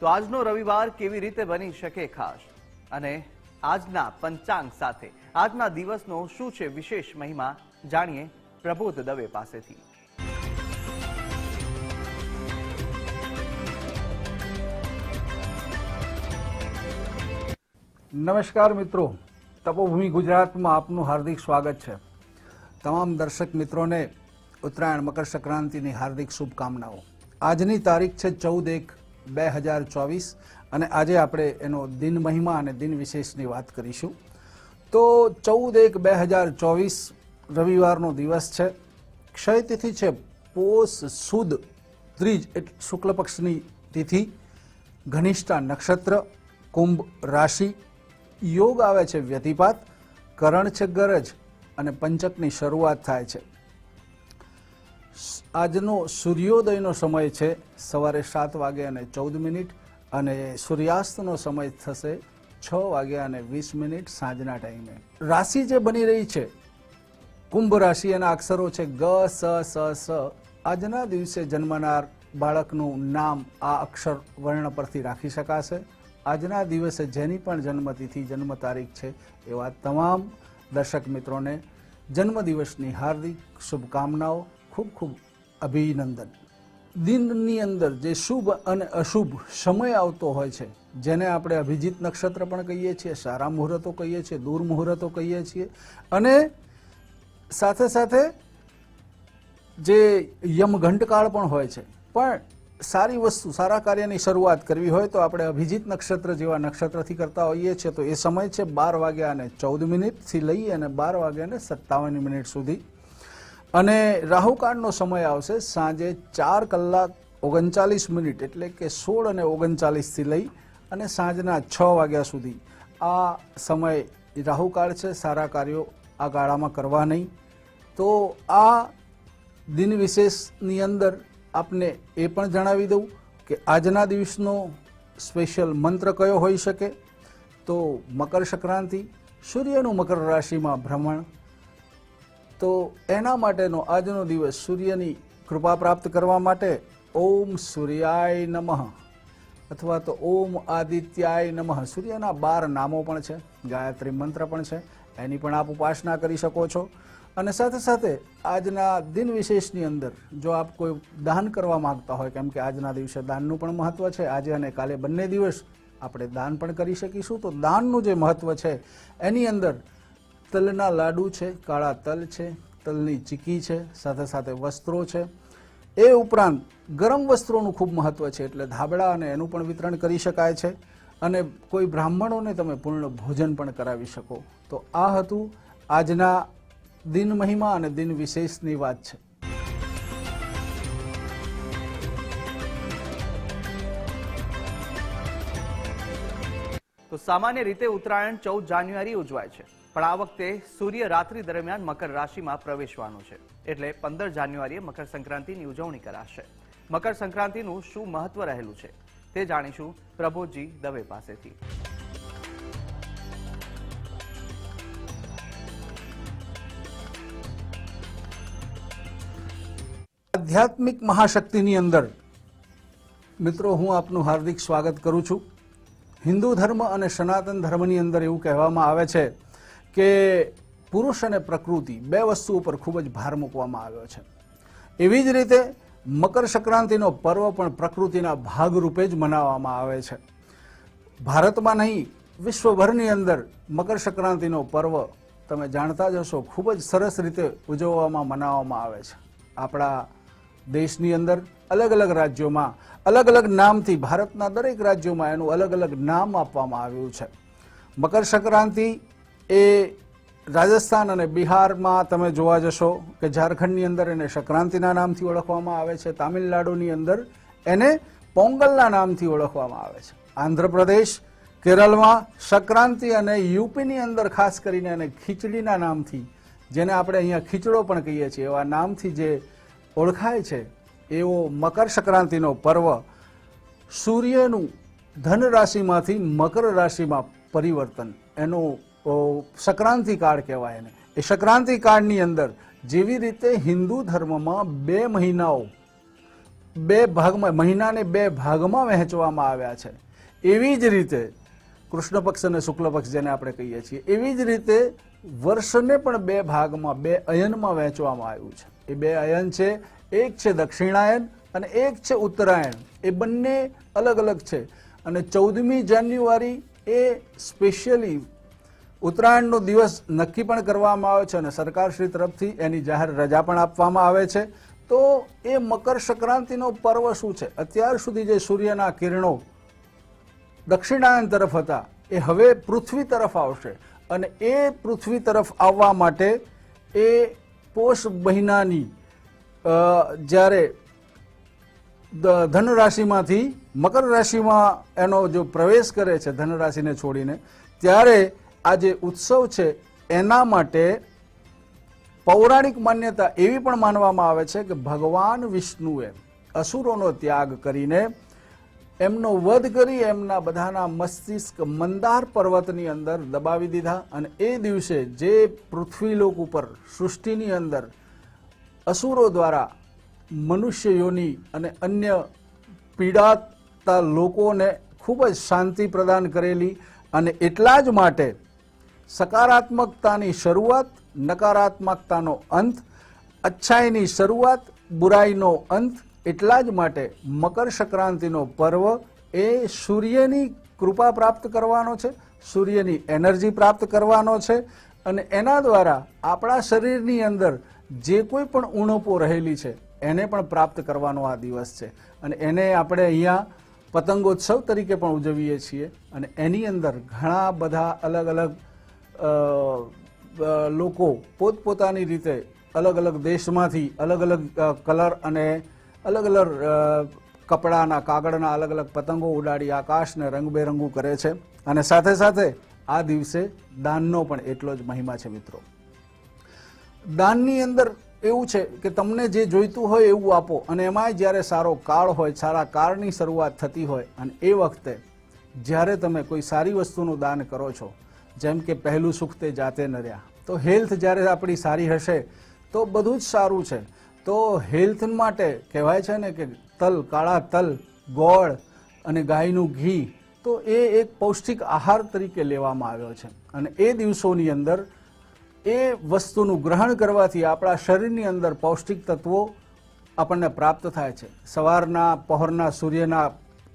તો આજનો રવિવાર કેવી રીતે બની શકે ખાસ? અને આજના પંચાંગ સાથે આજના દિવસનો શું છે વિશેષ મહિમા જાણીએ પ્રબોધ દવે પાસેથી. નમસ્કાર મિત્રો. તપોભૂમિ ગુજરાતમાં આપનું હાર્દિક સ્વાગત છે. તમામ દર્શક મિત્રોને ઉત્તરાયણ મકર સંક્રાંતિની હાર્દિક શુભકામનાઓ. આજની તારીખ છે ચૌદ એક બે હજાર ચોવીસ અને આજે આપણે એનો દિન મહિમા અને દિન વિશેષની વાત કરીશું. તો ચૌદ એક બે હજાર ચોવીસ રવિવારનો દિવસ છે. ક્ષય તિથિ છે પોષ સુદ ત્રીજ એટલે શુક્લ પક્ષની તિથિ. ઘનિષ્ઠા નક્ષત્ર, કુંભ રાશિ. યોગ આવે છે વ્યતિપાત, કરણ છે ગરજ અને પંચકની શરૂઆત થાય છે. આજનો સૂર્યોદયનો સમય છે. સવારે સાત વાગે અને ચૌદ મિનિટ અને સૂર્યાસ્તનો સમય થશે છ વાગે અને વીસ મિનિટ સાંજના ટાઈમે. રાશિ જે બની રહી છે, કુંભ રાશિ એના અક્ષરો છે ગ, સ સ સ. આજના દિવસે જન્મનાર બાળકનું નામ આ અક્ષર વર્ણ પરથી રાખી શકાશે. આજના દિવસે જેની પણ જન્મતિથિ, જન્મ તારીખ છે, એવા તમામ દર્શક મિત્રોને જન્મદિવસની હાર્દિક શુભકામનાઓ. ખૂબ ખૂબ અભિનંદન. દિનની અંદર જે શુભ અને અશુભ સમય આવતો હોય છે, જેને આપણે અભિજીત નક્ષત્ર પણ કહીએ છીએ, સારા મુહૂર્તો કહીએ છીએ, દૂર મુહૂર્તો કહીએ છીએ, અને સાથે સાથે જે યમઘંટકાળ પણ હોય છે. પણ સારી વસ્તુ, સારા કાર્યની શરૂઆત કરવી હોય તો આપણે અભિજીત નક્ષત્ર જેવા નક્ષત્રથી કરતા હોઈએ છીએ. તો એ સમય છે બાર વાગ્યા અને ચૌદ મિનિટથી લઈ અને બાર વાગ્યા અને સત્તાવન મિનિટ સુધી અને રાહુકાળનો સમય આવશે સાંજે ચાર કલાક ઓગણચાલીસ મિનિટ એટલે કે સોળ અને ઓગણચાલીસથી લઈ અને સાંજના છ વાગ્યા સુધી. આ સમય રાહુકાળ છે, સારા કાર્યો આ ગાળામાં કરવા નહીં. તો આ દિન વિશેષની અંદર આપને એ પણ જણાવી દઉં કે આજના દિવસનો સ્પેશિયલ મંત્ર કયો હોઈ શકે? તો મકર સંક્રાંતિ, સૂર્યનું મકર રાશિમાં ભ્રમણ તો એના માટેનો આજનો દિવસ સૂર્યની કૃપા પ્રાપ્ત કરવા માટે ઓમ સૂર્યાય નમઃ. અથવા તો ઓમ આદિત્યાય નમઃ. સૂર્યના બાર નામો પણ છે, ગાયત્રી મંત્ર પણ છે, એની પણ આપ ઉપાસના કરી શકો છો. અને સાથે સાથે આજના દિન વિશેષની અંદર જો આપ કોઈ દાન કરવા માંગતા હોય, કેમ કે આજના દિવસે દાનનું પણ મહત્વ છે, આજે અને કાલે બંને દિવસ આપણે દાન પણ કરી શકીશું. તો દાનનું જે મહત્વ છે, એની અંદર તલના લાડુ છે, કાળા તલ છે, તલની ચીકી છે, સાથે સાથે વસ્ત્રો છે. એ ઉપરાંત ગરમ વસ્ત્રોનું ખૂબ મહત્વ છે, એટલે ધાબળા અને એનું પણ વિતરણ કરી શકાય છે. અને કોઈ બ્રાહ્મણોને તમે પૂર્ણ ભોજન પણ કરાવી શકો. તો આ હતું આજના દિન મહિમા અને દિન વિશેષની વાત છે. તો સામાન્ય રીતે ઉત્તરાયણ ચૌદ જાન્યુઆરી ઉજવાય છે. પણ આ વખતે સૂર્ય રાત્રિ દરમિયાન મકર રાશિમાં પ્રવેશવાનું છે. એટલે પંદર જાન્યુઆરીએ મકર સંક્રાંતિની ઉજવણી કરાશે. મકર સંક્રાંતિનું શું મહત્વ રહેલું છે? તે જાણીશું પ્રભોજી દવે પાસેથી. આધ્યાત્મિક મહાશક્તિની અંદર, મિત્રો, હું આપનું હાર્દિક સ્વાગત કરું છું. હિન્દુ ધર્મ અને સનાતન ધર્મની અંદર એવું કહેવામાં આવે છે કે પુરુષ અને પ્રકૃતિ બે વસ્તુ ઉપર ખૂબ જ ભાર મૂકવામાં આવ્યો છે. એવી જ રીતે મકર સંક્રાંતિનો પર્વ પણ પ્રકૃતિના ભાગરૂપે જ મનાવવામાં આવે છે. ભારતમાં નહીં, વિશ્વભરની અંદર મકર સંક્રાંતિનો પર્વ તમે જાણતા જ હશો, ખૂબ જ સરસ રીતે ઉજવવામાં, મનાવવામાં આવે છે. આપણા દેશની અંદર અલગ અલગ રાજ્યોમાં, અલગ અલગ નામથી ભારતના દરેક રાજ્યોમાં એનું અલગ અલગ નામ આપવામાં આવ્યું છે. મકર સંક્રાંતિ એ રાજસ્થાન અને બિહારમાં તમે જોવા જશો કે ઝારખંડની અંદર એને સંક્રાંતિના નામથી ઓળખવામાં આવે છે, તામિલનાડુની અંદર એને પોંગલના નામથી ઓળખવામાં આવે છે. આંધ્રપ્રદેશ, કેરળમાં સંક્રાંતિ અને યુપીની અંદર ખાસ કરીને એને ખીચડીના નામથી, જેને આપણે અહીંયા ખીચડો પણ કહીએ છીએ, એવા નામથી જે ઓળખાય છે, એવો મકર સંક્રાંતિનો પર્વ સૂર્યનું ધન રાશિમાંથી મકર રાશિમાં પરિવર્તન, એનો સંક્રાંતિ કાળ કહેવાય એને. એ સંક્રાંતિ કાળની અંદર જેવી રીતે હિન્દુ ધર્મમાં બે મહિનાઓ, બે ભાગમાં, મહિનાને બે ભાગમાં વહેંચવામાં આવ્યા છે. એવી જ રીતે કૃષ્ણ પક્ષ અને શુક્લ પક્ષ જેને આપણે કહીએ છીએ, એવી જ રીતે વર્ષને પણ બે ભાગમાં, બે અયનમાં વહેંચવામાં આવ્યું છે. એ બે અયન છે, એક છે દક્ષિણાયન અને એક છે ઉત્તરાયણ. એ બંને અલગ અલગ છે. અને ચૌદમી જાન્યુઆરી એ સ્પેશિયલી ઉત્તરાયણનો દિવસ નક્કી પણ કરવામાં આવે છે અને સરકારશ્રી તરફથી એની જાહેર રજા પણ આપવામાં આવે છે. તો એ મકર સંક્રાંતિનો પર્વ શું છે? અત્યાર સુધી જે સૂર્યના કિરણો દક્ષિણાયન તરફ હતા, એ હવે પૃથ્વી તરફ આવશે. અને એ પૃથ્વી તરફ આવવા માટે એ પોષ મહિનાની જ્યારે ધન રાશિમાંથી મકર રાશિમાં એનો જો પ્રવેશ કરે છે ધન રાશિને છોડીને, ત્યારે આ જે ઉત્સવ છે, એના માટે પૌરાણિક માન્યતા એવી પણ માનવામાં આવે છે કે ભગવાન વિષ્ણુએ અસુરોનો ત્યાગ કરીને એમનો વધ કરી એમના બધાના મસ્તિષ્ક મંદાર પર્વતની અંદર દબાવી દીધા અને એ દિવસે જે પૃથ્વીલોક ઉપર સૃષ્ટિની અંદર અસુરો દ્વારા મનુષ્ય યોની અને અન્ય પીડાતા લોકોને ખૂબ જ શાંતિ પ્રદાન કરેલી અને એટલા જ માટે સકારાત્મકતાની શરૂઆત, નકારાત્મકતાનો અંત, અચ્છાઈની શરૂઆત, બુરાઈનો અંત, એટલા જ માટે મકર સંક્રાંતિનો પર્વ એ સૂર્યની કૃપા પ્રાપ્ત કરવાનો છે, સૂર્યની એનર્જી પ્રાપ્ત કરવાનો છે અને એના દ્વારા આપણા શરીરની અંદર જે કોઈ પણ ઉણપો રહેલી છે, એને પણ પ્રાપ્ત કરવાનો આ દિવસ છે. અને એને આપણે અહીંયા પતંગોત્સવ તરીકે પણ ઉજવીએ છીએ અને એની અંદર ઘણા બધા અલગ અલગ લોકો પોતપોતાની રીતે અલગ અલગ દેશમાંથી અલગ અલગ કલર અને અલગ અલગ કપડાના, કાગળના અલગ અલગ પતંગો ઉડાડી આકાશને રંગબેરંગું કરે છે. અને સાથે સાથે આ દિવસે દાનનો પણ એટલો જ મહિમા છે મિત્રો. દાનની અંદર એવું છે કે તમને જે જોઈતું હોય એવું આપો અને એમાંય જ્યારે સારો કાળ હોય, સારા કાળની શરૂઆત થતી હોય અને એ વખતે જ્યારે તમે કોઈ સારી વસ્તુનું દાન કરો છો જેમ કે પહેલું સુખ તે જાતે ન રહ્યા તો હેલ્થ જ્યારે આપણી સારી હશે, તો બધું જ સારું છે. તો હેલ્થ માટે કહેવાય છે ને કે તલ, કાળા તલ, ગોળ અને ગાયનું ઘી, તો એ એક પૌષ્ટિક આહાર તરીકે લેવામાં આવ્યો છે. અને એ દિવસોની અંદર એ વસ્તુનું ગ્રહણ કરવાથી આપણા શરીરની અંદર પૌષ્ટિક તત્વો આપણને પ્રાપ્ત થાય છે. સવારના, પહોરના સૂર્યના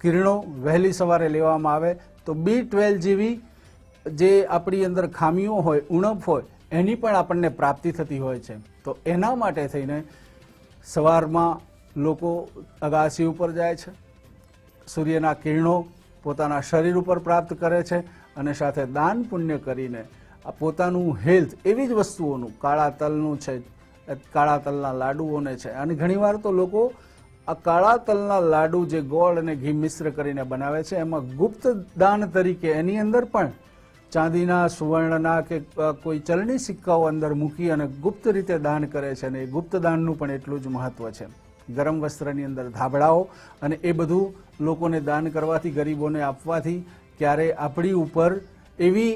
કિરણો વહેલી સવારે લેવામાં આવે. તો બી ટ્વેલ્વ જેવી જે આપણી અંદર ખામીઓ હોય, ઉણપ હોય, એની પણ આપણને પ્રાપ્તિ થતી હોય છે. તો એના માટે થઈને સવારમાં લોકો અગાસી ઉપર જાય છે. સૂર્યના કિરણો પોતાના શરીર ઉપર પ્રાપ્ત કરે છે અને સાથે દાન પુણ્ય કરીને આ પોતાનું હેલ્થ એવી જ વસ્તુઓનું, કાળા તલનું છે કાળા તલના લાડુઓને છે. અને ઘણીવાર તો લોકો આ કાળા તલના લાડુ જે ગોળ અને ઘી મિશ્ર કરીને બનાવે છે, એમાં ગુપ્ત દાન તરીકે એની અંદર પણ ચાંદીના સુવર્ણના કે કોઈ ચલણી સિક્કાઓ અંદર મૂકી અને ગુપ્ત રીતે દાન કરે છે અને એ ગુપ્ત દાનનું પણ એટલું જ મહત્વ છે. ગરમ વસ્ત્રની અંદર ધાબળાઓ અને એ બધું લોકોને દાન કરવાથી, ગરીબોને આપવાથી ક્યારે આપણી ઉપર એવી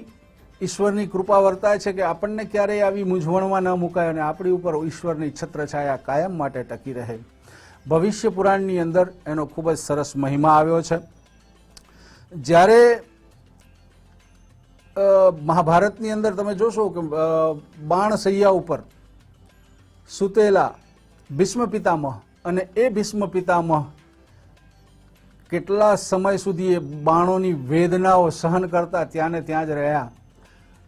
ઈશ્વરની કૃપા વર્તાય છે કે આપણને ક્યારેય આવી મૂંઝવણમાં ન મુકાય અને આપણી ઉપર ઈશ્વરની છત્રછાયા કાયમ માટે ટકી રહે. ભવિષ્ય પુરાણની અંદર એનો ખૂબ જ સરસ મહિમા આવ્યો છે. જ્યારે મહાભારતની અંદર તમે જોશો કે બાણ સૈયા ઉપર સુતેલા ભીષ્મ પિતામહ અને એ ભીષ્મ પિતામહ કેટલા સમય સુધી એ બાણોની વેદનાઓ સહન કરતા ત્યાં ને ત્યાં જ રહ્યા.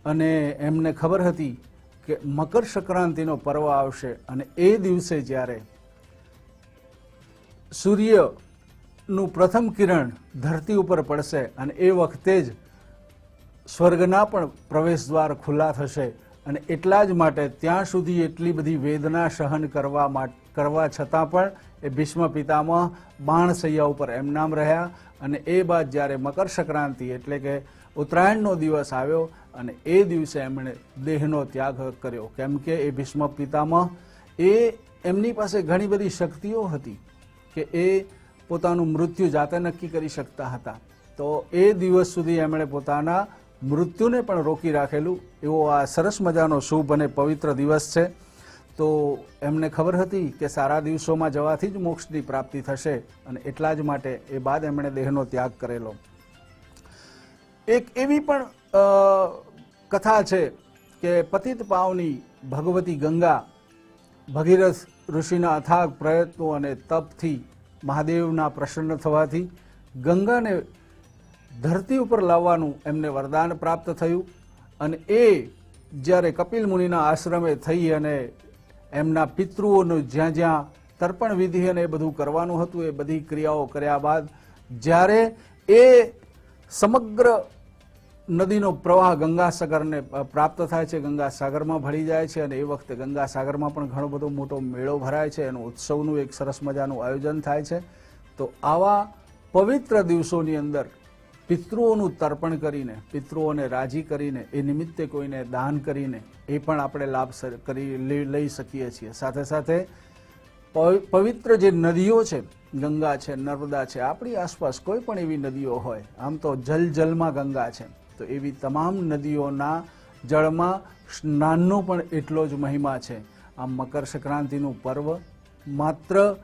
અને એમને ખબર હતી કે મકર સંક્રાંતિનો પર્વ આવશે અને એ દિવસે જ્યારે સૂર્યનું પ્રથમ કિરણ ધરતી ઉપર પડશે અને એ વખતે જ સ્વર્ગના પણ પ્રવેશ દ્વાર ખુલ્લા થશે અને એટલા જ માટે ત્યાં સુધી એટલી બધી વેદના સહન કરવા કરવા છતાં પણ એ ભીષ્મ પિતામહ બાણસૈયા ઉપર એમ નામ રહ્યા અને એ બાદ જ્યારે મકર સંક્રાંતિ એટલે કે ઉત્તરાયણનો દિવસ આવ્યો અને એ દિવસે એમણે દેહનો ત્યાગ કર્યો. કેમ કે એ ભીષ્મ પિતામહ એ એમની પાસે ઘણી બધી શક્તિઓ હતી કે એ પોતાનું મૃત્યુ જાતે નક્કી કરી શકતા હતા. તો એ દિવસ સુધી એમણે પોતાના મૃત્યુને પણ રોકી રાખેલું. એવો આ સરસ મજાનો શુભ અને પવિત્ર દિવસ છે. તો એમને ખબર હતી કે સારા દિવસોમાં જવાથી જ મોક્ષની પ્રાપ્તિ થશે અને એટલા જ માટે એ બાદ એમણે દેહનો ત્યાગ કરેલો. એક એવી પણ કથા છે કે પતિત પાવની ભગવતી ગંગા ભગીરથ ઋષિના અથાગ પ્રયત્નો અને તપથી મહાદેવના પ્રસન્ન થવાથી ગંગાને ધરતી ઉપર લાવવાનું એમને વરદાન પ્રાપ્ત થયું અને એ જ્યારે કપિલ મુનિના આશ્રમે થઈ અને એમના પિતૃઓનું જ્યાં જ્યાં તર્પણ વિધિ અને એ બધું કરવાનું હતું, એ બધી ક્રિયાઓ કર્યા બાદ જ્યારે એ સમગ્ર નદીનો પ્રવાહ ગંગાસાગરને પ્રાપ્ત થાય છે, ગંગાસાગરમાં ભળી જાય છે અને એ વખતે ગંગાસાગરમાં પણ ઘણો બધો મોટો મેળો ભરાય છે, એનું ઉત્સવનું એક સરસ મજાનું આયોજન થાય છે. તો આવા પવિત્ર દિવસોની અંદર પિતૃઓનું તર્પણ કરીને, પિતૃઓને રાજી કરીને, એ નિમિત્તે કોઈને દાન કરીને એ પણ આપણે લાભ કરી લઈ શકીએ છીએ. સાથે સાથે પવિ- પવિત્ર જે નદીઓ છે, ગંગા છે, નર્મદા છે, આપણી આસપાસ કોઈ પણ એવી નદીઓ હોય, આમ તો જલ જલમાં ગંગા છે, તો એવી તમામ નદીઓના જળમાં સ્નાનનો પણ એટલો જ મહિમા છે. આમ મકર સંક્રાંતિનું પર્વ માત્ર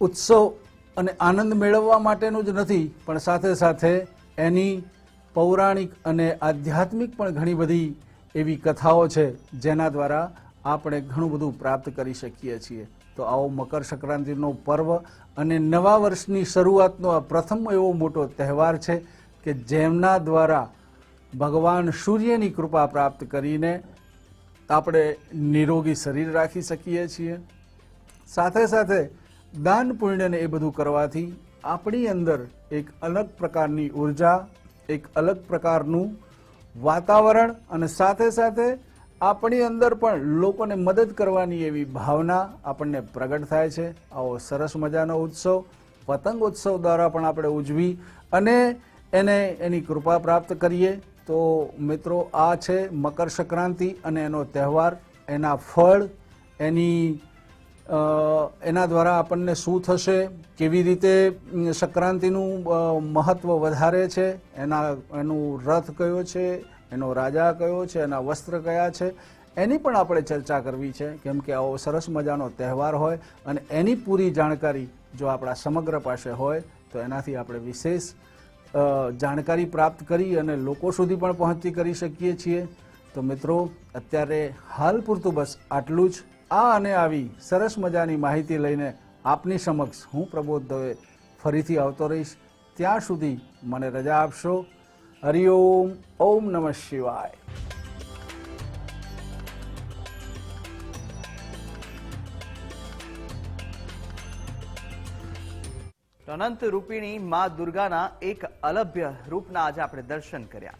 ઉત્સવ અને આનંદ મેળવવા માટેનું જ નથી, પણ સાથે સાથે એની પૌરાણિક અને આધ્યાત્મિક પણ ઘણી બધી એવી કથાઓ છે, જેના દ્વારા આપણે ઘણું બધું પ્રાપ્ત કરી શકીએ છીએ. તો આવો મકર સંક્રાંતિનો પર્વ અને નવા વર્ષની શરૂઆતનો આ પ્રથમ એવો મોટો તહેવાર છે કે જેમના દ્વારા ભગવાન સૂર્યની કૃપા પ્રાપ્ત કરીને આપણે નિરોગી શરીર રાખી શકીએ છીએ. સાથે સાથે દાન પુણ્યને એ બધું કરવાથી આપણી અંદર એક અલગ પ્રકારની ઊર્જા, એક અલગ પ્રકારનું વાતાવરણ અને સાથે સાથે આપણી અંદર પણ લોકોને મદદ કરવાની એવી ભાવના આપણને પ્રગટ થાય છે. આવો સરસ મજાનો ઉત્સવ, પતંગ ઉત્સવ દ્વારા પણ આપણે ઉજવી અને એને એની કૃપા પ્રાપ્ત કરીએ. તો મિત્રો, આ છે મકર સંક્રાંતિ અને એનો તહેવાર. એના ફળ, એની એના દ્વારા આપણને શું થશે, કેવી રીતે સંક્રાંતિનું મહત્ત્વ વધારે છે, એના, એનું રથ કયો છે, એનો રાજા કયો છે, એના વસ્ત્ર કયા છે, એની પણ આપણે ચર્ચા કરવી છે, કેમ કે આવો સરસ મજાનો તહેવાર હોય, અને એની પૂરી જાણકારી જો આપણા સમગ્ર પાસે હોય, તો એનાથી આપણે વિશેષ જાણકારી પ્રાપ્ત કરી અને લોકો સુધી પણ પહોંચતી કરી શકીએ છીએ. તો મિત્રો, અત્યારે હાલ પૂરતું બસ આટલું જ. આ અને આવી સરસ મજાની માહિતી લઈને આપની સમક્ષ હું પ્રબોધ દવે ફરીથી આવતો રહીશ. ત્યાં સુધી મને રજા આપશો. હરિઓમ, ઓમ નમઃ શિવાય. અનંત રૂપિણી મા દુર્ગાના એક અલભ્ય રૂપના આજે આપણે દર્શન કર્યા.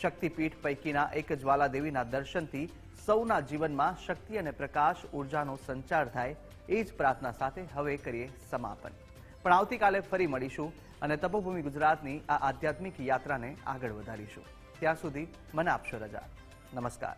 શક્તિપીઠ પૈકીના એક જ્વાલાદેવીના દર્શનથી સૌના જીવનમાં શક્તિ અને પ્રકાશ ઉર્જાનો સંચાર થાય એ જ પ્રાર્થના સાથે હવે કરીએ સમાપન. પણ આવતીકાલે ફરી મળીશું અને તપોભૂમિ ગુજરાતની આ આધ્યાત્મિક યાત્રાને આગળ વધારીશું. ત્યાં સુધી મને આપશો રજા. નમસ્કાર.